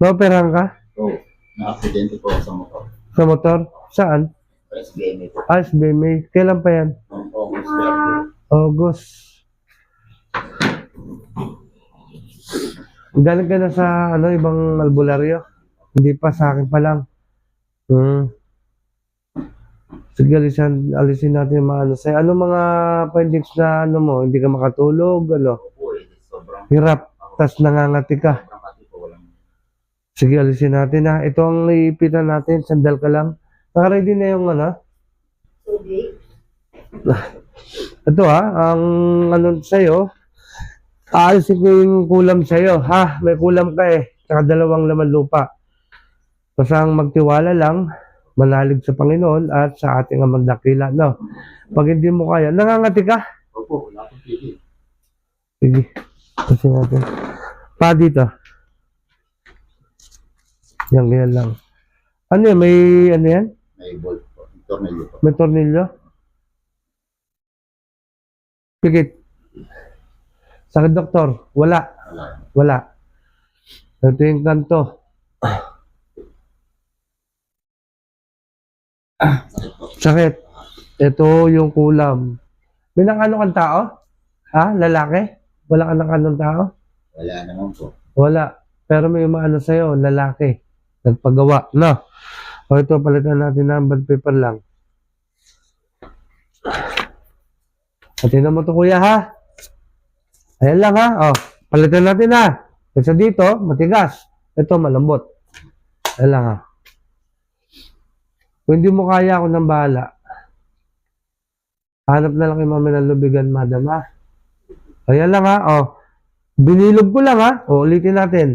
Naoperahan ka? Oo. Na-aksidente po ako sa motor. Sa motor? Saan? SBM ito. Ah, SBMA. Kailan pa yan? Noong August 30. August. Galing ka na sa ano, ibang albularyo? Hindi pa sa akin pa lang. Hmm. Sige, alisin, alisin natin yung mga ano sa'yo. Ano mga findings na ano mo? Hindi ka makatulog? Ano? Eh. Hirap. Tas nangangati ka. Sige, alisin natin ha. Ito ang iipitan natin. Sandal ka lang. Naka-ready na yung ano? Ito ha, ang ano sa'yo, aalisin ko yung kulam sa'yo, ha? May kulam ka eh, tsaka dalawang laman lupa. Basta ang magtiwala lang, manalig sa Panginoon at sa ating amang dakila, no? Pag hindi mo kaya, nangangati ka? Opo, wala akong pili. Sige, kasi natin. Pa dito. Yan, ganyan lang. Ano yan, may ano yan? May bolt po. May tornilyo po. May tornilyo? Pikit. Sa doktor, wala. Wala. Wala. Ito yung kanto. Sakit. Ito yung kulam. May nakano kang tao? Ha? Lalaki? Wala ka nakanong tao? Wala naman po. Wala. Pero may umaano sa'yo, lalaki. Nagpagawa. No? O ito, palitan natin ng bond paper lang. Pati na mo to kuya ha. Ayan lang ha. O, palitan natin ha. Kasi dito, matigas. Ito, malambot. Ayan lang ha. Kung hindi mo kaya ako ng bahala, hanap na lang kay mami ng lubigan, madam ha. Ayan lang ha. O, binilog ko lang ha. O, ulitin natin.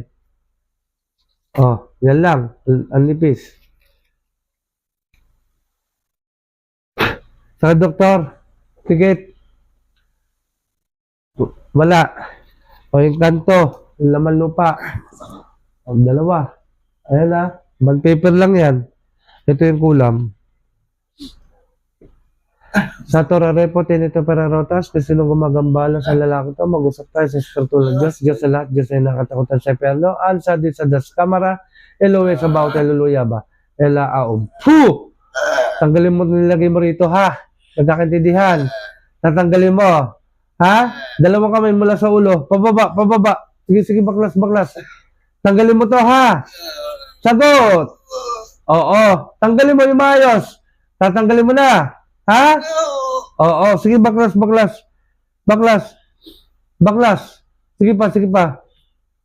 O, yan lang. Ang nipis. Sa doktor, ticket. Wala. O yung kanto, yung laman lupa. O, dalawa. Ayan na. Bond paper lang yan. Ito yung kulam. Sa Torarepo, Tinito Pararotas, kung sino gumagambala sa lalaki to, mag-usap tayo sa Espiritu ng Diyos. Diyos sa lahat, Diyos ay nakatakutan sa Eperno. Ansa di sa das kamara, Eloe sa bawat eluluya ba? Ela aum. Fu! Tanggalin mo nilagay mo rito, ha? Nagkakintindihan. Tatanggalin mo. Ha? Dalawang kamay mula sa ulo. Pababa, pababa. Sige, sige, baklas, baklas. Tanggalin mo to, ha? Sagot! Oo. Tanggalin mo yung maayos. Tatanggalin mo na. Ha? Oo. Sige, baklas, baklas. Baklas. Baklas. Sige pa, sige pa.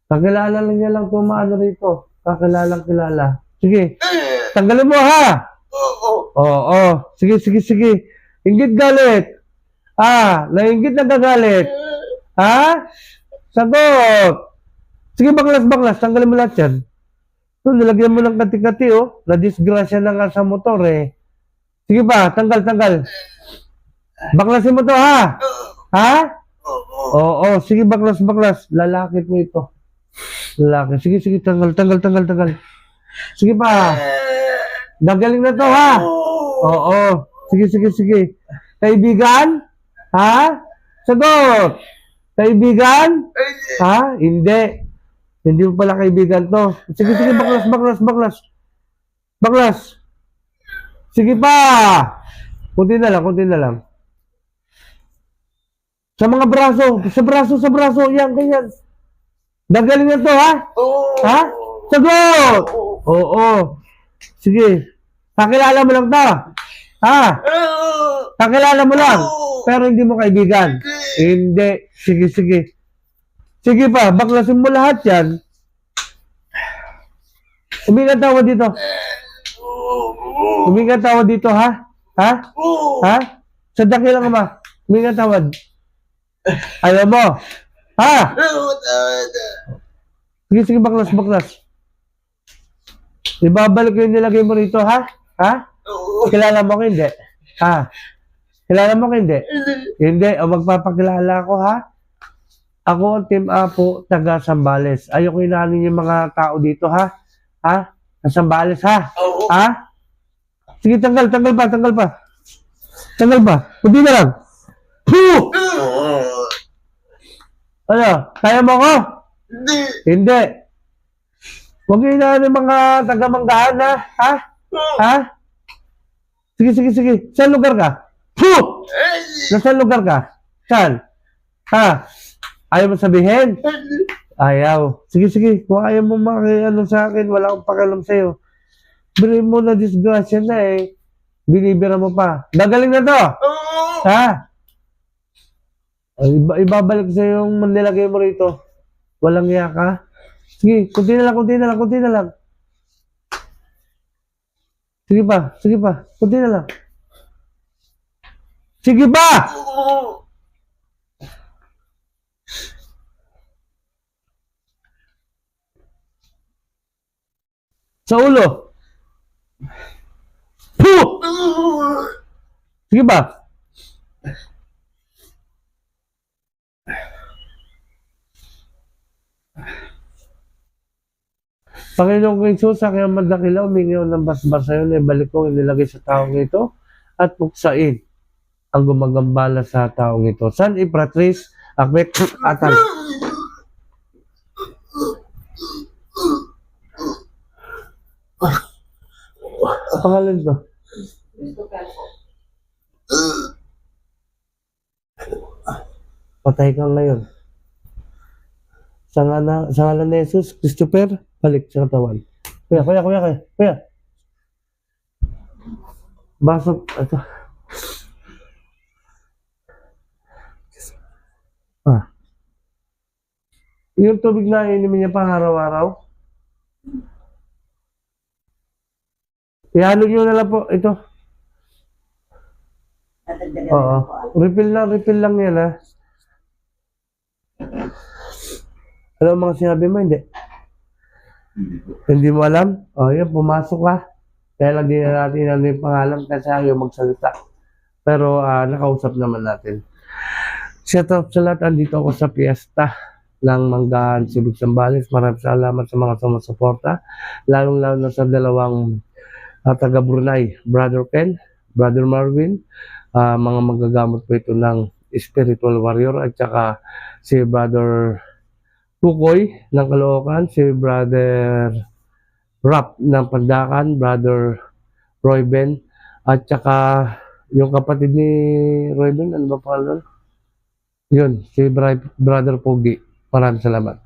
Kakilala lang niya lang tumaano rito. Kakilalang kilala. Sige. Tanggalin mo, ha? Oo. Sige, sige, sige. Ingit galit. Ah, nainggit na gagalit. Ha? Sagot. Sige, baklas, baklas. Tanggalin mo lahat yan. So, nilagyan mo ng kati-kati, oh. Na-disgrasya na nga sa motor, eh. Sige pa, tanggal, tanggal. Baklasin mo to, ha? Ha? Oo, sige, baklas, baklas. Lalaki po ito. Lalaki. Sige, sige, tanggal, tanggal, tanggal, tanggal. Sige pa. Nagaling na to, ha? Oo. Sige, sige, sige. Kaibigan? Ha? Sagot. Kaibigan? Ha? Hindi. Hindi mo pala kaibigan to. Sige, sige, baklas, baklas, baklas. Baklas. Sige pa. Kunti na lang, kunti na lang. Sa mga braso, sa braso, sa braso, yan, ganyan. Nagaling na to, ha? Ha? Sagot! Oo. Sige. Kakilala mo lang to. Ha? Kakilala mo lang. Pero hindi mo kaibigan. Hindi. Sige, sige. Sige pa, baklasin mo lahat yan. Huminga tawa dito. Huminga tawa dito, ha? Ha? Ha? Sa dakila ka ba? Huminga tawad. Ayaw mo? Ha? Sige, sige, baklas, baklas. Ibabalik yung nilagay mo rito, ha? Ha? Kilala mo ko hindi? Ha? Kilala mo ko hindi? Hindi. O magpapakilala ko, ha? Ako ang Team Apo, taga Sambales. Ayoko inanin yung mga tao dito, ha? Ha? Nasambales ha? Oo. Ha? Sige, tanggal, tanggal pa, tanggal pa. Tanggal pa. Kunti na lang. Puh! Ano? Kaya mo ko? Hindi. Hindi. Huwag yun na ng mga taga-manggahan ha? Ha? Ha? Sige, sige, sige. Saan lugar ka? Puh! Nasaan lugar ka? Saan? Ha? Ayaw mo sabihin? Ayaw. Sige, sige. Kung ayaw mo makiano sa akin, wala akong pakialam sa'yo. Bili mo na disgrasya na eh. Binibira mo pa. Gagaling na to! Oo. Ha? Iba, ibabalik sa yung nilagay mo rito. Walang iya ka. Sige, kunti na lang, kunti na lang, kunti na lang. Sige pa, sige pa, kunti na lang. Sige pa! Oo. Sa ulo. Puh! Sige ba? Panginoon ko Jesus, sa kanyang madakila, umingaw ng basbas sa iyo, ibalik ko, inilagay sa taong ito, at puksain ang gumagambala sa taong ito. San Ipratris, Akmet, Atan. Ang pangalan ko? Patay ka ngayon. Sa ngala, sa ngalan ni Jesus, Christopher, balik sa katawan. Kuya, kuya, kuya, kuya, kuya. Basok, ito. Ah. Yung tubig na inumin niya pang araw-araw. Ihalog nyo na lang po, ito. Oo. Refill lang, refill lang yan, ha? Ano ang mga sinabi mo? Hindi. Hindi mo alam? O, yan, pumasok ka. Kaya lang di na natin ano yung pangalan kasi ayaw magsalita. Pero ah, nakausap naman natin. Shout out sa lahat. Andito ako sa piyesta ng Manggahan Civic Sambales. Maraming salamat sa mga sumusuporta. Lalong-lalo na sa dalawang ah, taga Brunei, Brother Ken, Brother Marvin, ah, mga magagamot po ito ng spiritual warrior at saka si Brother Tukoy ng Caloocan, si Brother Rap ng Pandakan, Brother Roy Ben, at saka yung kapatid ni Roy Ben, ano ba pangalan? Yun, si Brother Pogi. Maraming salamat.